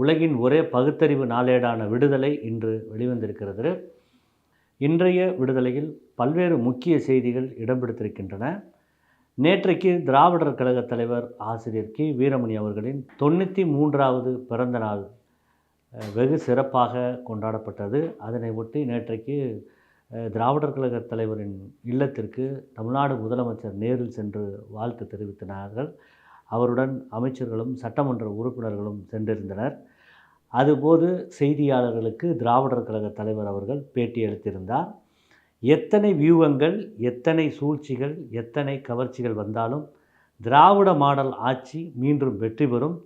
உலகின் ஒரே பகுத்தறிவு நாளேடான விடுதலை இன்று வெளிவந்திருக்கிறது. இன்றைய விடுதலையில் பல்வேறு முக்கிய செய்திகள் இடம்பெடுத்திருக்கின்றன நேற்றைக்கு திராவிடர் கழக தலைவர் ஆசிரியர் கி. வீரமணி அவர்களின் தொண்ணூற்றி மூன்றாவது பிறந்த நாள் வெகு சிறப்பாக கொண்டாடப்பட்டது. அதனை ஒட்டி நேற்றைக்கு திராவிடர் கழக தலைவரின் இல்லத்திற்கு தமிழ்நாடு முதலமைச்சர் நேரில் சென்று வாழ்த்து தெரிவித்தனார்கள். அவருடன் அமைச்சர்களும் சட்டமன்ற உறுப்பினர்களும் சென்றிருந்தனர். அதுபோது செய்தியாளர்களுக்கு திராவிடர் கழக தலைவர் அவர்கள் பேட்டியளித்திருந்தார் எத்தனை வியூகங்கள் எத்தனை சூழ்ச்சிகள் எத்தனை கவர்ச்சிகள் வந்தாலும் திராவிட மாடல் ஆட்சி மீண்டும் வெற்றி பெறும்.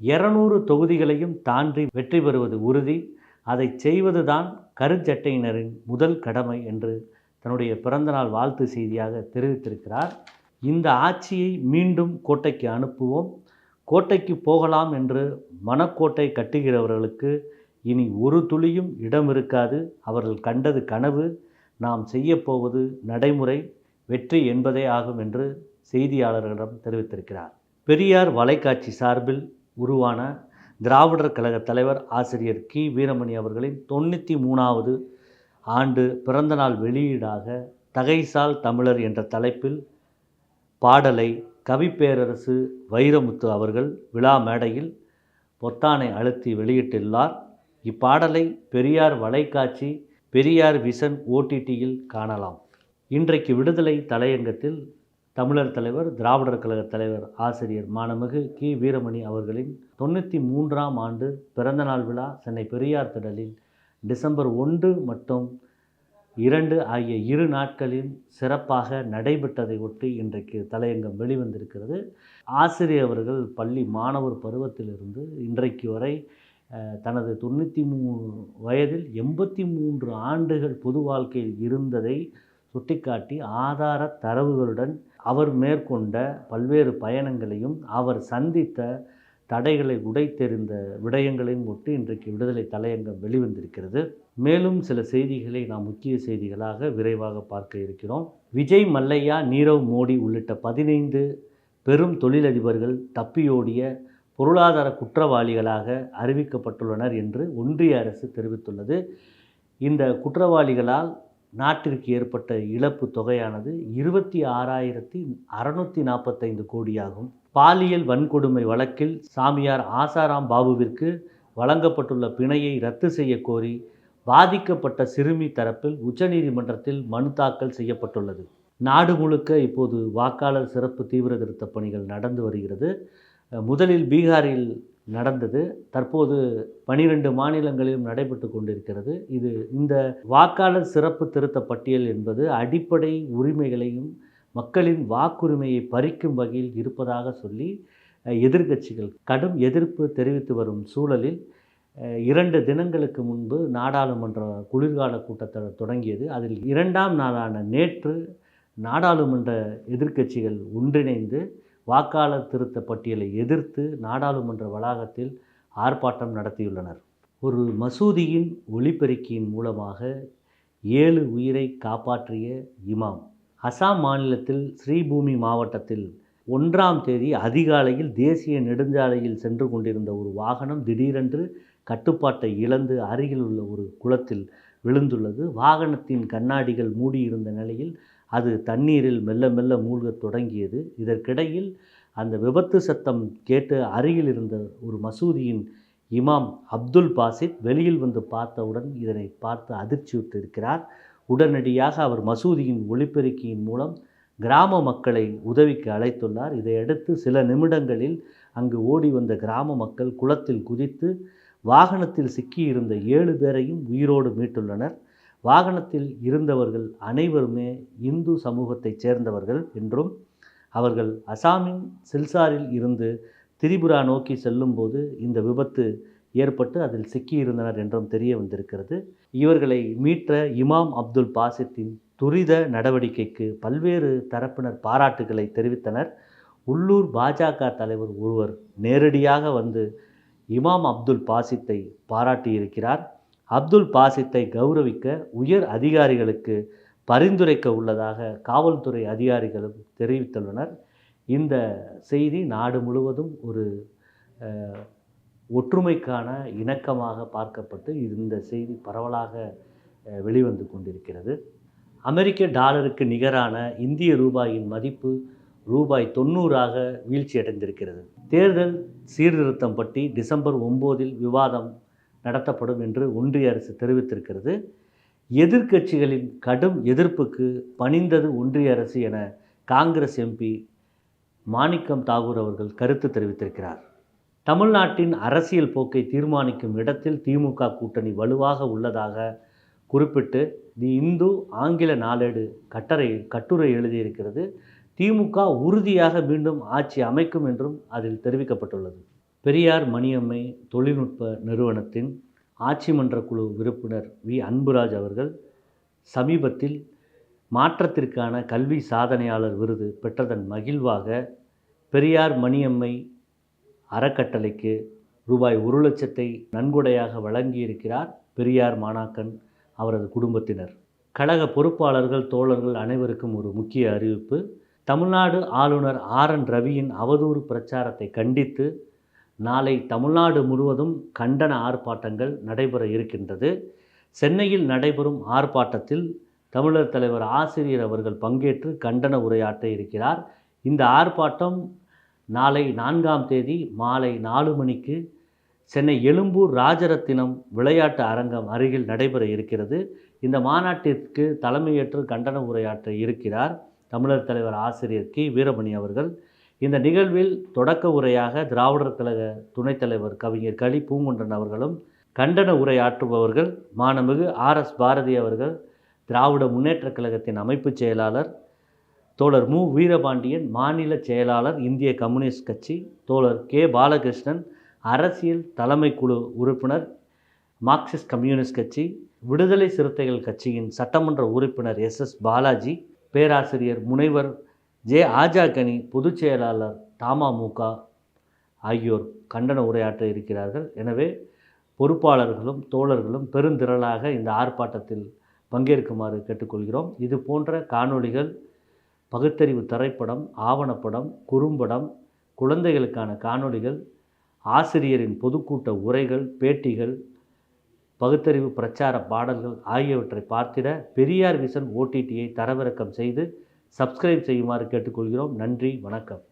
இருநூறு தொகுதிகளையும் தாண்டி வெற்றி பெறுவது உறுதி. அதை செய்வதுதான் கருஞ்சட்டையினரின் முதல் கடமை என்று தன்னுடைய பிறந்தநாள் வாழ்த்து செய்தியாக தெரிவித்திருக்கிறார். இந்த ஆட்சியை மீண்டும் கோட்டைக்கு அனுப்புவோம். கோட்டைக்கு போகலாம் என்று மனக்கோட்டை கட்டுகிறவர்களுக்கு இனி ஒரு துளியும் இடம் இருக்காது. அவர்கள் கண்டது கனவு. நாம் செய்யப்போவது நடைமுறை. வெற்றி என்பதே ஆகும் என்று செய்தியாளர்களிடம் தெரிவித்திருக்கிறார். பெரியார் வலைக்காட்சி சார்பில் உருவான திராவிடர் கழக தலைவர் ஆசிரியர் கி. வீரமணி அவர்களின் தொண்ணூற்றி மூணாவது ஆண்டு பிறந்தநாள் வெளியீடாக தகைசால் தமிழர் என்ற தலைப்பில் பாடலை கவிப்பேரரசு வைரமுத்து அவர்கள் விழா மேடையில் பொத்தானை அழுத்தி வெளியிட்டுள்ளார். இப்பாடலை பெரியார் வலைக்காட்சி பெரியார் விசன் ஓடிடியில் காணலாம். இன்றைக்கு விடுதலை தலையங்கத்தில் தமிழர் தலைவர் திராவிடர் கழக தலைவர் ஆசிரியர் மாணமிகு கி. வீரமணி அவர்களின் தொண்ணூற்றி மூன்றாம் ஆண்டு பிறந்தநாள் விழா சென்னை பெரியார் திடலில் டிசம்பர் ஒன்று மற்றும் இரண்டு ஆகிய இரு நாட்களில் சிறப்பாக நடைபெற்றதை ஒட்டி இன்றைக்கு தலையங்கம் வெளிவந்திருக்கிறது. ஆசிரியர் அவர்கள் பள்ளி மாணவர் பருவத்திலிருந்து இன்றைக்கு வரை தனது தொண்ணூற்றி மூணு வயதில் எண்பத்தி மூன்று ஆண்டுகள் பொது வாழ்க்கையில் இருந்ததை சுட்டிக்காட்டி ஆதார தரவுகளுடன் அவர் மேற்கொண்ட பல்வேறு பயணங்களையும் அவர் சந்தித்த தடைகளை உடைத்தெறிந்த விடயங்களையும் ஒட்டி இன்றைக்கு விடுதலை தலையங்கம் வெளிவந்திருக்கிறது. மேலும் சில செய்திகளை நாம் முக்கிய செய்திகளாக விரைவாக பார்க்க இருக்கிறோம். விஜய் மல்லையா நீரவ் மோடி உள்ளிட்ட பதினைந்து பெரும் தொழிலதிபர்கள் தப்பியோடிய பொருளாதார குற்றவாளிகளாக அறிவிக்கப்பட்டுள்ளனர் என்று ஒன்றிய அரசு தெரிவித்துள்ளது. இந்த குற்றவாளிகளால் நாட்டிற்கு ஏற்பட்ட இழப்பு தொகையானது இருபத்தி ஆறாயிரத்தி அறநூற்றி நாற்பத்தைந்து கோடியாகும். பாலியல் வன்கொடுமை வழக்கில் சாமியார் ஆசாராம் பாபுவிற்கு வழங்கப்பட்டுள்ள பிணையை ரத்து செய்ய கோரி பாதிக்கப்பட்ட சிறுமி தரப்பில் உச்சநீதிமன்றத்தில் மனு தாக்கல் செய்யப்பட்டுள்ளது. நாடு முழுக்க இப்போது வாக்காளர் சிறப்பு தீவிர திருத்த பணிகள் நடந்து வருகிறது. முதலில் பீகாரில் நடந்தது. தற்போது பனிரெண்டு மாநிலங்களிலும் நடைபெற்று கொண்டிருக்கிறது. இது இந்த வாக்காளர் சிறப்பு திருத்த பட்டியல் என்பது அடிப்படை உரிமைகளையும் மக்களின் வாக்குரிமையை பறிக்கும் வகையில் இருப்பதாக சொல்லி எதிர்க்கட்சிகள் கடும் எதிர்ப்பு தெரிவித்து வரும் சூழலில் இரண்டு தினங்களுக்கு முன்பு நாடாளுமன்ற குளிர்கால கூட்டத்தொடர் தொடங்கியது. அதில் இரண்டாம் நாளான நேற்று நாடாளுமன்ற எதிர்க்கட்சிகள் ஒன்றிணைந்து வாக்காளர் திருத்த பட்டியலை எதிர்த்து நாடாளுமன்ற வளாகத்தில் ஆர்ப்பாட்டம் நடத்தியுள்ளனர். ஒரு மசூதியின் ஒளிபெருக்கியின் மூலமாக ஏழு உயிரை காப்பாற்றிய இமாம். அசாம் மாநிலத்தில் ஸ்ரீபூமி மாவட்டத்தில் ஒன்றாம் தேதி அதிகாலையில் தேசிய நெடுஞ்சாலையில் சென்று கொண்டிருந்த ஒரு வாகனம் திடீரென்று கட்டுப்பாட்டை இழந்து அருகில் உள்ள ஒரு குளத்தில் விழுந்துள்ளது. வாகனத்தின் கண்ணாடிகள் மூடியிருந்த நிலையில் அது தண்ணீரில் மெல்ல மெல்ல மூழ்கத் தொடங்கியது. இதற்கிடையில் அந்த விபத்து சத்தம் கேட்டு அருகில் இருந்த ஒரு மசூதியின் இமாம் அப்துல் பாசித் வெளியில் வந்து பார்த்தவுடன் இதனை பார்த்து அதிர்ச்சியுற்றிருக்கிறார். உடனடியாக அவர் மசூதியின் ஒளிப்பெருக்கியின் மூலம் கிராம மக்களை உதவிக்கு அழைத்துள்ளார். இதையடுத்து சில நிமிடங்களில் அங்கு ஓடி வந்த கிராம மக்கள் குளத்தில் குதித்து வாகனத்தில் சிக்கியிருந்த ஏழு பேரையும் உயிரோடு மீட்டுள்ளனர். வாகனத்தில் இருந்தவர்கள் அனைவருமே இந்து சமூகத்தைச் சேர்ந்தவர்கள் என்றும் அவர்கள் அசாமின் சில்சாரில் இருந்து திரிபுரா நோக்கி செல்லும்போது இந்த விபத்து ஏற்பட்டு அதில் சிக்கியிருந்தனர் என்றும் தெரிய வந்திருக்கிறது. இவர்களை மீட்ட இமாம் அப்துல் பாசித்தின் துரித நடவடிக்கைக்கு பல்வேறு தரப்பினர் பாராட்டுகளை தெரிவித்தனர். உள்ளூர் பாஜக தலைவர் ஒருவர் நேரடியாக வந்து இமாம் அப்துல் பாசித்தை பாராட்டியிருக்கிறார். அப்துல் பாசித்தை கௌரவிக்க உயர் அதிகாரிகளுக்கு பரிந்துரைக்க உள்ளதாக காவல்துறை அதிகாரிகளும் தெரிவித்துள்ளனர். இந்த செய்தி நாடு முழுவதும் ஒரு ஒற்றுமைக்கான இணக்கமாக பார்க்கப்பட்டு இந்த செய்தி பரவலாக வெளிவந்து கொண்டிருக்கிறது. அமெரிக்க டாலருக்கு நிகரான இந்திய ரூபாயின் மதிப்பு ரூபாய் தொண்ணூறாக வீழ்ச்சியடைந்திருக்கிறது. தேர்தல் சீர்திருத்தம் பற்றி டிசம்பர் ஒம்போதில் விவாதம் நடத்தப்படும் என்று ஒன்றிய அரசு தெரிவித்திருக்கிறது. எதிர்க்கட்சிகளின் கடும் எதிர்ப்புக்கு பணிந்தது ஒன்றிய அரசு என காங்கிரஸ் எம்பி மாணிக்கம் தாகூர் அவர்கள் கருத்து தெரிவித்திருக்கிறார். தமிழ்நாட்டின் அரசியல் போக்கை தீர்மானிக்கும் இடத்தில் திமுக கூட்டணி வலுவாக உள்ளதாக குறிப்பிட்டு தி இந்து ஆங்கில நாளேடு கட்டரை கட்டுரை எழுதியிருக்கிறது. திமுக உறுதியாக மீண்டும் ஆட்சி அமைக்கும் என்றும் அதில் தெரிவிக்கப்பட்டுள்ளது. பெரியார் மணியம்மை தொழில்நுட்ப நிறுவனத்தின் ஆட்சி மன்ற குழு உறுப்பினர் வி. அன்புராஜ் அவர்கள் சமீபத்தில் மாற்றத்திற்கான கல்வி சாதனையாளர் விருது பெற்றதன் மகிழ்வாக பெரியார் மணியம்மை அறக்கட்டளைக்கு ரூபாய் ஒரு லட்சத்தை நன்கொடையாக வழங்கியிருக்கிறார் பெரியார் மாணாக்கன் அவரது குடும்பத்தினர். கழக பொறுப்பாளர்கள் தோழர்கள் அனைவருக்கும் ஒரு முக்கிய அறிவிப்பு. தமிழ்நாடு ஆளுநர் ஆர் என் ரவியின் அவதூறு பிரச்சாரத்தை கண்டித்து நாளை தமிழ்நாடு முழுவதும் கண்டன ஆர்ப்பாட்டங்கள் நடைபெற இருக்கின்றது. சென்னையில் நடைபெறும் ஆர்ப்பாட்டத்தில் தமிழர் தலைவர் ஆசிரியர் அவர்கள் பங்கேற்று கண்டன உரையாற்ற இருக்கிறார். இந்த ஆர்ப்பாட்டம் நாளை நான்காம் தேதி மாலை நாலு மணிக்கு சென்னை எழும்பூர் ராஜரத்தினம் விளையாட்டு அரங்கம் அருகில் நடைபெற இருக்கிறது. இந்த மாநாட்டிற்கு தலைமையேற்று கண்டன உரையாற்ற இருக்கிறார். தமிழர் தலைவர் ஆசிரியர் கி. வீரமணி அவர்கள். இந்த நிகழ்வில் தொடக்க உரையாக திராவிடர் கழக துணைத் தலைவர் கவிஞர் களி பூங்குன்றன் அவர்களும் கண்டன உரையாற்றுபவர்கள் மாணமிகு ஆர். எஸ். பாரதி அவர்கள் திராவிட முன்னேற்றக் கழகத்தின் அமைப்புச் செயலாளர் தோழர் மு. வீரபாண்டியன் மாநில செயலாளர் இந்திய கம்யூனிஸ்ட் கட்சி தோழர் கே. பாலகிருஷ்ணன் அரசியல் தலைமை குழு உறுப்பினர் மார்க்சிஸ்ட் கம்யூனிஸ்ட் கட்சி விடுதலை சிறுத்தைகள் கட்சியின் சட்டமன்ற உறுப்பினர் எஸ். எஸ். பாலாஜி பேராசிரியர் முனைவர் ஜே ஆஜாகனி பொதுச் செயலாளர் தமாமுக ஆகியோர் கண்டன உரையாற்ற இருக்கிறார்கள். எனவே பொறுப்பாளர்களும் தோழர்களும் பெருந்திரளாக இந்த ஆர்ப்பாட்டத்தில் பங்கேற்குமாறு கேட்டுக்கொள்கிறோம். இது போன்ற காணொளிகள் பகுத்தறிவு திரைப்படம் ஆவணப்படம் குறும்படம் குழந்தைகளுக்கான காணொளிகள் ஆசிரியரின் பொதுக்கூட்ட உரைகள் பேட்டிகள் பகுத்தறிவு பிரச்சார பாடல்கள் ஆகியவற்றை பார்த்திட பெரியார் விசன் ஓடிடியை தரவிறக்கம் செய்து சப்ஸ்கிரைப் செய்யுமாறு கேட்டுக்கொள்கிறோம். நன்றி வணக்கம்.